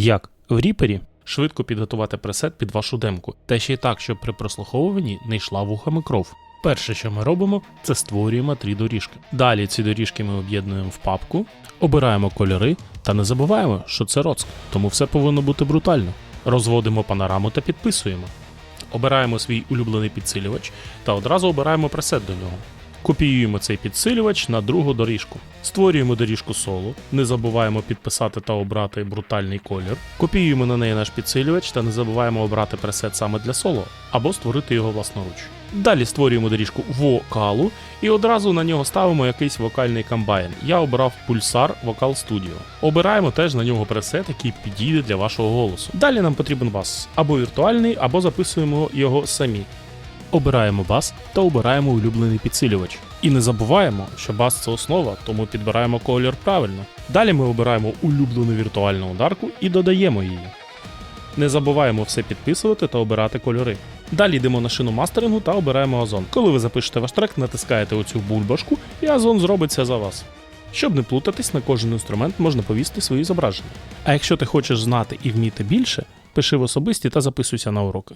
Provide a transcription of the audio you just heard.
Як в ріпері швидко підготувати пресет під вашу демку, та ще й так, щоб при прослуховуванні не йшла вухами кров. Перше, що ми робимо, це створюємо три доріжки. Далі ці доріжки ми об'єднуємо в папку, обираємо кольори та не забуваємо, що це роцк, тому все повинно бути брутально. Розводимо панораму та підписуємо. Обираємо свій улюблений підсилювач та одразу обираємо пресет до нього. Копіюємо цей підсилювач на другу доріжку. Створюємо доріжку соло, не забуваємо підписати та обрати брутальний колір. Копіюємо на неї наш підсилювач та не забуваємо обрати пресет саме для соло або створити його власноруч. Далі створюємо доріжку вокалу і одразу на нього ставимо якийсь вокальний комбайн. Я обрав Pulsar Vocal Studio. Обираємо теж на нього пресет, який підійде для вашого голосу. Далі нам потрібен бас або віртуальний, або записуємо його самі. Обираємо бас та обираємо улюблений підсилювач. І не забуваємо, що бас це основа, тому підбираємо колір правильно. Далі ми обираємо улюблену віртуальну ударку і додаємо її. Не забуваємо все підписувати та обирати кольори. Далі йдемо на шину мастерингу та обираємо озон. Коли ви запишете ваш трек, натискаєте оцю бульбашку, і озон зробиться за вас. Щоб не плутатись, на кожен інструмент можна повісити свої зображення. А якщо ти хочеш знати і вміти більше, пиши в особисті та записуйся на уроки.